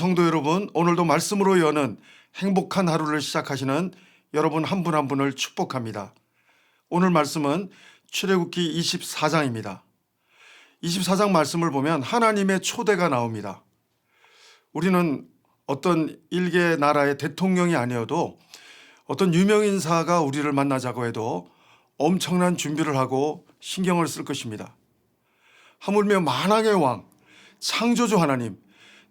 성도 여러분, 오늘도 말씀으로 여는 행복한 하루를 시작하시는 여러분 한분한 분을 축복합니다. 오늘 말씀은 출애굽기 24장입니다. 24장 말씀을 보면 하나님의 초대가 나옵니다. 우리는 어떤 일개 나라의 대통령이 아니어도 어떤 유명 인사가 우리를 만나자고 해도 엄청난 준비를 하고 신경을 쓸 것입니다. 하물며 만왕의 왕, 창조주 하나님,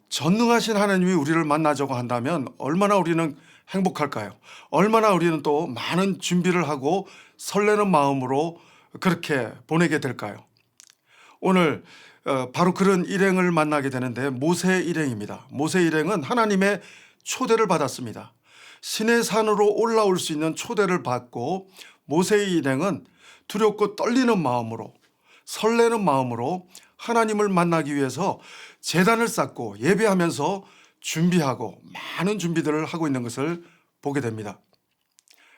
전능하신 하나님이 우리를 만나자고 한다면 얼마나 우리는 행복할까요? 얼마나 우리는 또 많은 준비를 하고 설레는 마음으로 그렇게 보내게 될까요? 오늘 어, 바로 그런 일행을 만나게 되는데 모세 일행입니다. 모세 일행은 하나님의 초대를 받았습니다. 신의 산으로 올라올 수 있는 초대를 받고 모세의 일행은 두렵고 떨리는 마음으로 설레는 마음으로 하나님을 만나기 위해서 재단을 쌓고 예배하면서 준비하고 많은 준비들을 하고 있는 것을 보게 됩니다.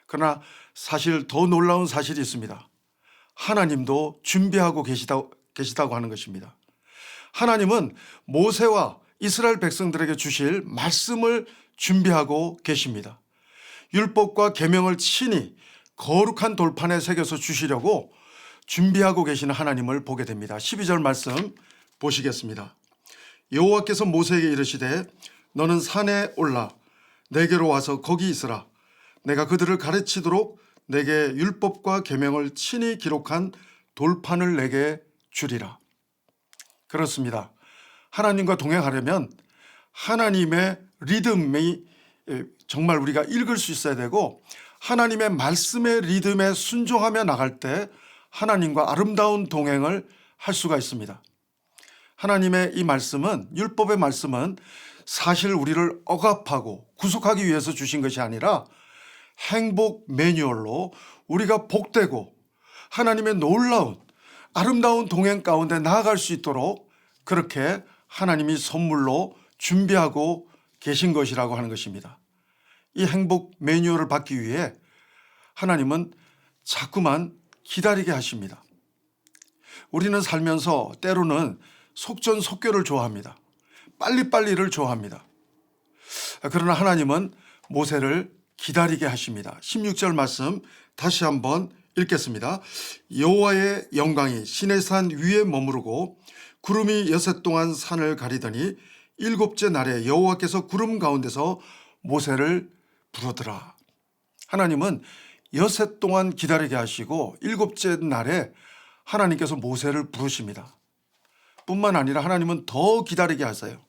그러나 사실 더 놀라운 사실이 있습니다. 하나님도 준비하고 계시다, 계시다고 하는 것입니다. 하나님은 모세와 이스라엘 백성들에게 주실 말씀을 준비하고 계십니다. 율법과 계명을 친히 거룩한 돌판에 새겨서 주시려고 준비하고 계시는 하나님을 보게 됩니다. 12절 말씀 보시겠습니다. 여호와께서 모세에게 이르시되 너는 산에 올라 내게로 와서 거기 있으라 내가 그들을 가르치도록 내게 율법과 계명을 친히 기록한 돌판을 내게 주리라. 그렇습니다. 하나님과 동행하려면 하나님의 리듬이 정말 우리가 읽을 수 있어야 되고 하나님의 말씀의 리듬에 순종하며 나갈 때 하나님과 아름다운 동행을 할 수가 있습니다. 하나님의 이 말씀은 율법의 말씀은 사실 우리를 억압하고 구속하기 위해서 주신 것이 아니라 행복 매뉴얼로 우리가 복되고 하나님의 놀라운 아름다운 동행 가운데 나아갈 수 있도록 그렇게 하나님이 선물로 준비하고 계신 것이라고 하는 것입니다. 이 행복 매뉴얼을 받기 위해 하나님은 자꾸만 기다리게 하십니다. 우리는 살면서 때로는 속전속결을 좋아합니다. 빨리빨리를 좋아합니다. 그러나 하나님은 모세를 기다리게 하십니다. 16절 말씀 다시 한번 읽겠습니다. 여호와의 영광이 시내산 위에 머무르고 구름이 여섯 동안 산을 가리더니 일곱째 날에 여호와께서 구름 가운데서 모세를 부르더라. 하나님은 여섯 동안 기다리게 하시고 일곱째 날에 하나님께서 모세를 부르십니다. 뿐만 아니라 하나님은 더 기다리게 하세요.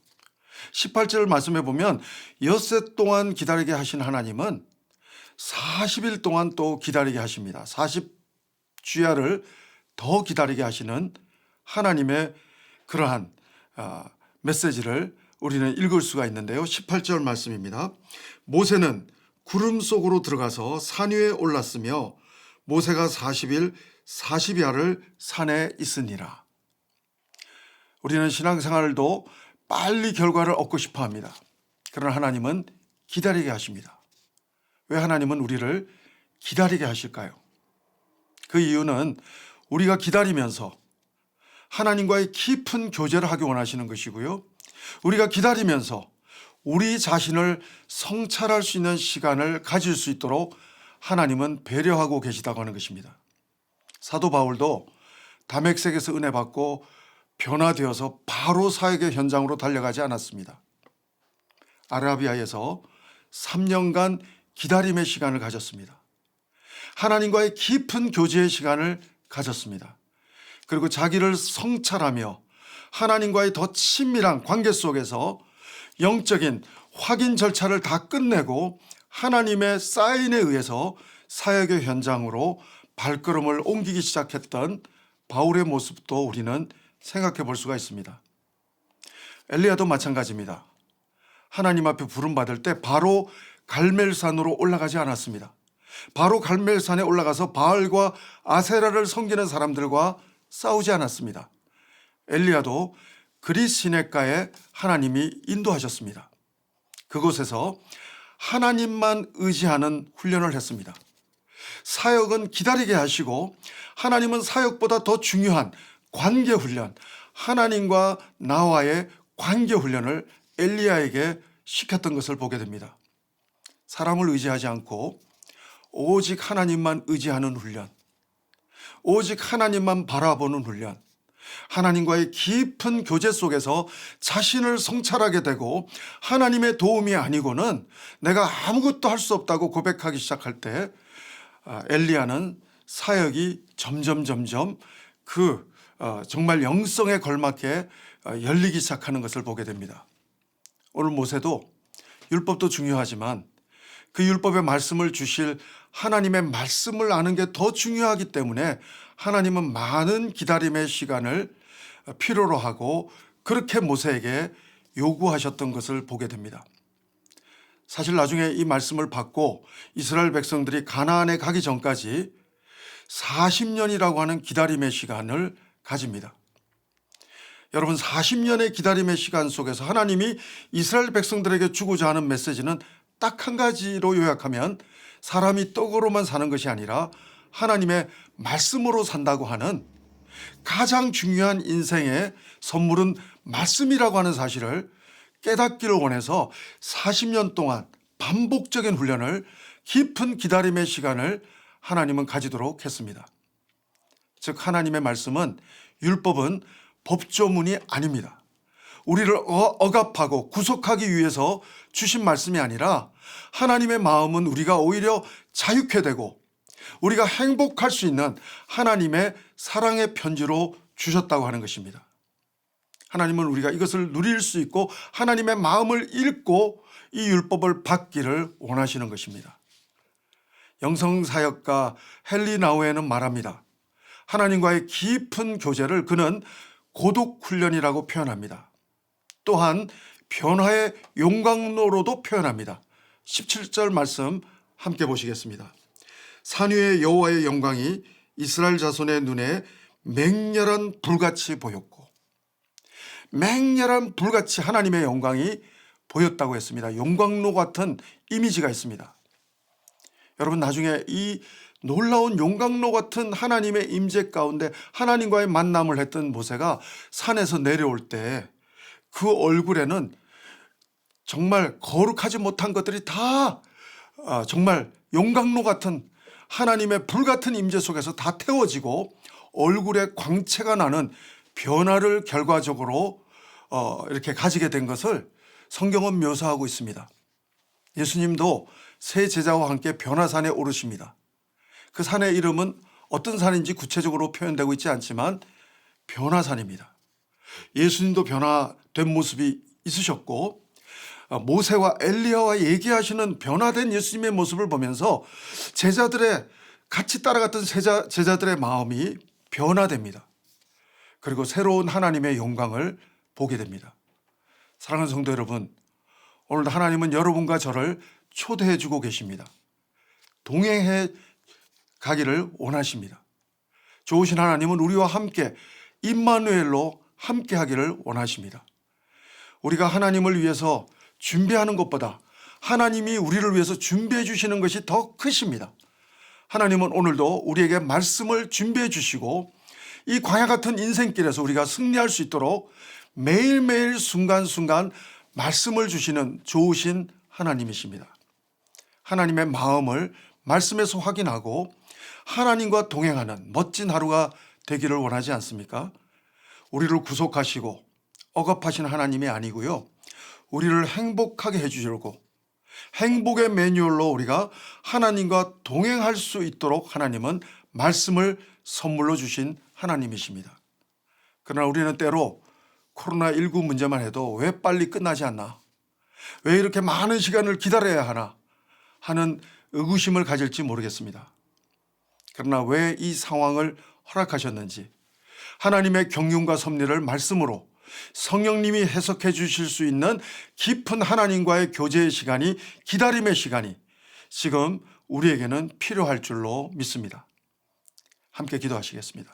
18절 말씀해 보면 엿새 동안 기다리게 하신 하나님은 40일 동안 또 기다리게 하십니다. 40주야를 더 기다리게 하시는 하나님의 그러한 아, 메시지를 우리는 읽을 수가 있는데요. 18절 말씀입니다. 모세는 구름 속으로 들어가서 산 위에 올랐으며 모세가 40일 40야를 산에 있으니라. 우리는 신앙생활도 빨리 결과를 얻고 싶어 합니다. 그러나 하나님은 기다리게 하십니다. 왜 하나님은 우리를 기다리게 하실까요? 그 이유는 우리가 기다리면서 하나님과의 깊은 교제를 하기 원하시는 것이고요. 우리가 기다리면서 우리 자신을 성찰할 수 있는 시간을 가질 수 있도록 하나님은 배려하고 계시다고 하는 것입니다. 사도 바울도 담액색에서 은혜 받고 변화되어서 바로 사역의 현장으로 달려가지 않았습니다. 아라비아에서 3년간 기다림의 시간을 가졌습니다. 하나님과의 깊은 교제의 시간을 가졌습니다. 그리고 자기를 성찰하며 하나님과의 더 친밀한 관계 속에서 영적인 확인 절차를 다 끝내고 하나님의 사인에 의해서 사역의 현장으로 발걸음을 옮기기 시작했던 바울의 모습도 우리는 생각해 볼 수가 있습니다. 엘리야도 마찬가지입니다. 하나님 앞에 부름 받을 때 바로 갈멜산으로 올라가지 않았습니다. 바로 갈멜산에 올라가서 바알과 아세라를 섬기는 사람들과 싸우지 않았습니다. 엘리야도 그리스 시내가에 하나님이 인도하셨습니다. 그곳에서 하나님만 의지하는 훈련을 했습니다. 사역은 기다리게 하시고 하나님은 사역보다 더 중요한 관계 훈련, 하나님과 나와의 관계 훈련을 엘리야에게 시켰던 것을 보게 됩니다. 사람을 의지하지 않고 오직 하나님만 의지하는 훈련, 오직 하나님만 바라보는 훈련, 하나님과의 깊은 교제 속에서 자신을 성찰하게 되고 하나님의 도움이 아니고는 내가 아무것도 할 수 없다고 고백하기 시작할 때 아, 엘리야는 사역이 점점 점점 그 어, 정말 영성에 걸맞게 어, 열리기 시작하는 것을 보게 됩니다. 오늘 모세도 율법도 중요하지만 그 율법의 말씀을 주실 하나님의 말씀을 아는 게 더 중요하기 때문에 하나님은 많은 기다림의 시간을 필요로 하고 그렇게 모세에게 요구하셨던 것을 보게 됩니다. 사실 나중에 이 말씀을 받고 이스라엘 백성들이 가나안에 가기 전까지 40년이라고 하는 기다림의 시간을 가집니다. 여러분 40년의 기다림의 시간 속에서 하나님이 이스라엘 백성들에게 주고자 하는 메시지는 딱 한 가지로 요약하면 사람이 떡으로만 사는 것이 아니라 하나님의 말씀으로 산다고 하는 가장 중요한 인생의 선물은 말씀이라고 하는 사실을 깨닫기를 원해서 40년 동안 반복적인 훈련을 깊은 기다림의 시간을 하나님은 가지도록 했습니다. 즉 하나님의 말씀은 율법은 법조문이 아닙니다. 우리를 어- 억압하고 구속하기 위해서 주신 말씀이 아니라 하나님의 마음은 우리가 오히려 자유케 되고 우리가 행복할 수 있는 하나님의 사랑의 편지로 주셨다고 하는 것입니다. 하나님은 우리가 이것을 누릴 수 있고 하나님의 마음을 읽고 이 율법을 받기를 원하시는 것입니다. 영성사역가 헨리 나우에는 말합니다. 하나님과의 깊은 교제를 그는 고독 훈련이라고 표현합니다. 또한 변화의 용광로로도 표현합니다. 17절 말씀 함께 보시겠습니다. 산 위의 여호와의 영광이 이스라엘 자손의 눈에 맹렬한 불같이 보였고 맹렬한 불같이 하나님의 영광이 보였다고 했습니다. 용광로 같은 이미지가 있습니다. 여러분 나중에 이 놀라운 용광로 같은 하나님의 임재 가운데 하나님과의 만남을 했던 모세가 산에서 내려올 때 그 얼굴에는 정말 거룩하지 못한 것들이 다 아, 정말 용광로 같은 하나님의 불 같은 임재 속에서 다 태워지고 얼굴에 광채가 나는 변화를 결과적으로 어, 이렇게 가지게 된 것을 성경은 묘사하고 있습니다. 예수님도 새 제자와 함께 변화산에 오르십니다. 그 산의 이름은 어떤 산인지 구체적으로 표현되고 있지 않지만 변화산입니다. 예수님도 변화된 모습이 있으셨고 어, 모세와 엘리야와 얘기하시는 변화된 예수님의 모습을 보면서 제자들의 같이 따라갔던 제자, 제자들의 마음이 변화됩니다. 그리고 새로운 하나님의 영광을 보게 됩니다. 사랑하는 성도 여러분, 오늘 하나님은 여러분과 저를 초대해 주고 계십니다. 동행해 가기를 원하십니다. 좋으신 하나님은 우리와 함께 임마누엘로 함께 하기를 원하십니다. 우리가 하나님을 위해서 준비하는 것보다 하나님이 우리를 위해서 준비해 주시는 것이 더 크십니다. 하나님은 오늘도 우리에게 말씀을 준비해 주시고 이 광야 같은 인생길에서 우리가 승리할 수 있도록 매일매일 순간순간 말씀을 주시는 좋으신 하나님이십니다. 하나님의 마음을 말씀에서 확인하고 하나님과 동행하는 멋진 하루가 되기를 원하지 않습니까? 우리를 구속하시고 억압하신 하나님이 아니고요. 우리를 행복하게 해주려고 행복의 매뉴얼로 우리가 하나님과 동행할 수 있도록 하나님은 말씀을 선물로 주신 하나님이십니다. 그러나 우리는 때로 코로나19 문제만 해도 왜 빨리 끝나지 않나? 왜 이렇게 많은 시간을 기다려야 하나? 하는 의구심을 가질지 모르겠습니다. 그러나 왜 이 상황을 허락하셨는지 하나님의 경륜과 섭리를 말씀으로 성령님이 해석해 주실 수 있는 깊은 하나님과의 교제의 시간이 기다림의 시간이 지금 우리에게는 필요할 줄로 믿습니다. 함께 기도하시겠습니다.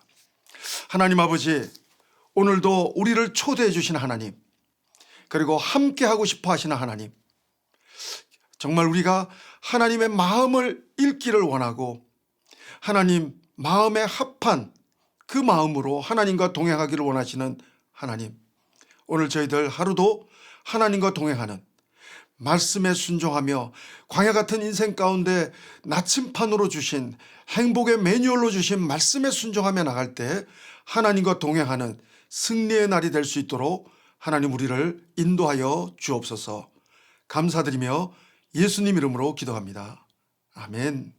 하나님 아버지, 오늘도 우리를 초대해 주신 하나님, 그리고 함께 하고 싶어 하시는 하나님, 정말 우리가 하나님의 마음을 읽기를 원하고 하나님 마음에 합한 그 마음으로 하나님과 동행하기를 원하시는 하나님. 오늘 저희들 하루도 하나님과 동행하는 말씀에 순종하며 광야 같은 인생 가운데 나침판으로 주신 행복의 매뉴얼로 주신 말씀에 순종하며 나갈 때 하나님과 동행하는 승리의 날이 될 수 있도록 하나님 우리를 인도하여 주옵소서 감사드리며 예수님 이름으로 기도합니다. 아멘.